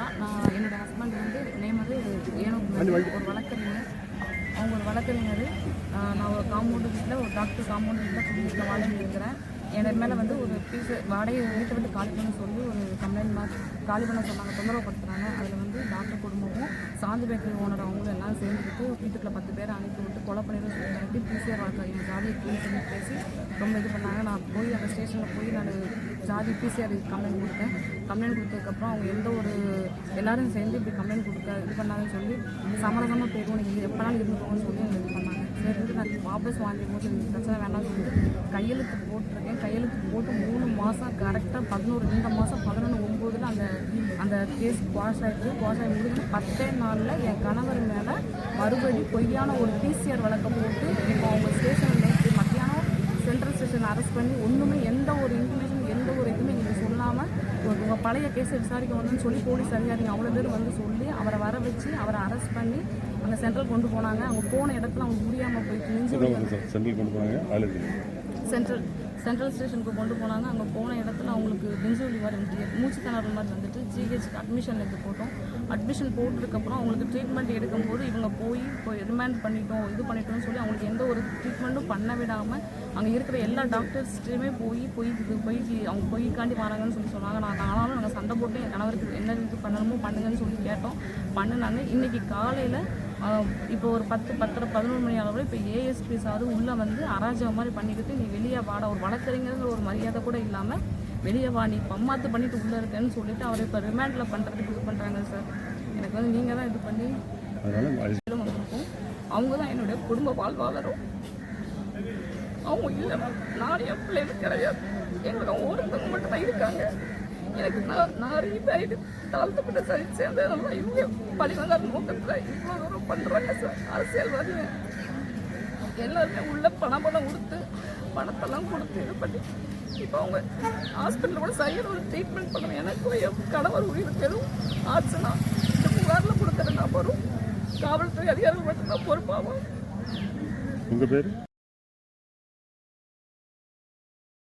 நான் என்னோட ஹஸ்பண்ட் வந்து நேம் வந்து ஏனோ ஒரு வழக்கறிஞர். அவங்க ஒரு வழக்கறிஞர். நான் ஒரு காம்பவுண்டு வீட்டில் ஒரு டாக்டர் காம்பவுண்டு வீட்டில் குடியிருக்க வாடகை இருக்கிறேன். என் மேலே வந்து ஒரு பீஸ் வாடகை வீட்டை விட்டு காலி பண்ண சொல்லி ஒரு கம்ப்ளைண்ட் மாதிரி காலி பண்ண சொன்னாங்க தொந்தரவுப்படுத்துறாங்க அதில் வந்து டாக்டர் குடும்பமும் சாந்தி பேக்கரி ஓனர் அவங்களும் எல்லாம் சேர்ந்துட்டு வீட்டுக்குள்ள பத்து பேர் அனுப்பி விட்டு கொலை பண்ணிடும் சொல்லி பிசிஆர் வழக்கு என் க்ளீன் பண்ணி பேசி ரொம்ப இது பண்ணாங்க. நான் போய் அந்த ஸ்டேஷனில் போய் நான் ஜாதி பிசிஆர் கம்ப்ளைண்ட் கொடுத்தேன். கம்ப்ளைண்ட் கொடுத்ததுக்கப்புறம் அவங்க எந்த ஒரு எல்லாரும் சேர்ந்து இப்படி கம்ப்ளைண்ட் கொடுக்க இது பண்ணாங்கன்னு சொல்லி சமரசமாக போயிடுவோம் நீங்கள் எப்போனாலும் போகணும்னு சொல்லி அவங்க இது பண்ணாங்க சரி நான் வாபஸ் வாங்கிக்கும் போது இந்த பிரச்சனை வேண்டாம்னு சொல்லிட்டு கையெழுத்து போட்டிருக்கேன். கையெழுத்து போட்டு மூணு மாதம் கரெக்டாக பதினோரு இந்த மாதம் பதினொன்று ஒம்போதில் அந்த அந்த கேஸ் வாஷ் ஆகிட்டு வாஷ் ஆகி முடிஞ்சு பத்தே நாளில் என் கணவர் மேலே மறுபடி பொய்யான ஒரு பிசிஆர் வழக்கம் போட்டு இப்போ அவங்க ஸ்டேஷனில் ஸ்டேஷன் அரெஸ்ட் பண்ணி ஒன்றுமே எந்த ஒரு இன்ஃபர்மேஷன் எந்த ஒரு இதுவுமே நீங்கள் சொல்லாமல் உங்கள் பழைய கேஸை விசாரிக்க வரணும்னு சொல்லி போலீஸ் அதிகாரிங்க அவ்வளோ பேர் வந்து சொல்லி அவரை வர வச்சு அவரை அரெஸ்ட் பண்ணி அங்கே சென்ட்ரல் கொண்டு போனாங்க. அவங்க போன இடத்துல அவங்க முடியாமல் போயிட்டு சென்ட்ரல் கொண்டு போனாங்க சென்ட்ரல் சென்ட்ரல் ஸ்டேஷனுக்கு கொண்டு போனாங்க. அங்கே போன இடத்துல அவங்களுக்கு நெஞ்சுவலி மாதிரி வந்துட்டு மூச்சு திணறல் மாதிரி வந்துட்டு ஜிஹெச்க்கு அட்மிஷன் எடுத்து போட்டோம். அட்மிஷன் போட்டதுக்கப்புறம் அவங்களுக்கு ட்ரீட்மெண்ட் எடுக்கும்போது இவங்க போய் போய் ரிமாண்ட் பண்ணிட்டோம் இது பண்ணிட்டோம்னு சொல்லி அவங்களுக்கு எந்த ஒரு ட்ரீட்மெண்ட்டும் பண்ண விடாமல் அங்கே இருக்கிற எல்லா டாக்டர்ஸ்ட்டையுமே போய் போய் இது போய் அவங்க பொய்க்காண்டி வராங்கன்னு சொல்லி சொன்னாங்க. நான் ஆனாலும் நாங்கள் சண்டை போட்டு என் கணவருக்கு என்ன இது பண்ணணுமோ பண்ணுங்கன்னு சொல்லி கேட்டோம். பண்ணுனாங்க. இன்னைக்கு காலையில் இப்போ ஒரு பத்து பத்தரை பதினொரு மணி அளவில் இப்போ ஏஎஸ்பி சார் உள்ளே வந்து அராஜகம் மாதிரி பண்ணிக்கிட்டு நீ வெளியே வாடா ஒரு வழக்கறிஞருங்கிற ஒரு மரியாதை கூட இல்லாமல் வெளியே வா நீ பம்மாத்து பண்ணிட்டு உள்ளே இருக்கேன்னு சொல்லிட்டு அவரை இப்போ ரிமாண்டில் பண்ணுறதுக்கு இது பண்ணுறாங்க சார் எனக்கு வந்து நீங்கள் தான் இது பண்ணி வந்திருக்கோம். அவங்க தான் என்னுடைய குடும்ப வாழ்வாதாரம் அவங்க இல்லை நான் என் பிள்ளைங்க கிடையாது. எங்களுக்கு ஒருத்தவங்க மட்டும் தான் இருக்காங்க. எனக்கு நான் நான் ரீட் தாழ்த்தப்பட்ட சரி சேர்ந்ததுனால இவங்க பழிவந்தார் நோக்கத்தில் இவ்வளோ தூரம் பண்ணுறாங்க சார் அரசியல்வாதிங்க எல்லாருமே உள்ள பணம் பணம் கொடுத்து பணத்தெல்லாம் கொடுத்து இது பண்ணி இப்போ அவங்க ஹாஸ்பிட்டலில் கூட சரியான ஒரு ட்ரீட்மெண்ட் பண்ணணும். எனக்கும் என் கணவர் உயிர் எதுவும் ஆச்சுன்னா இந்த புகாரில் கொடுத்துருந்தா வரும். காவல்துறை அதிகாரிகள் மட்டும்தான் பொறுப்பாகும் உங்கள் பேர்?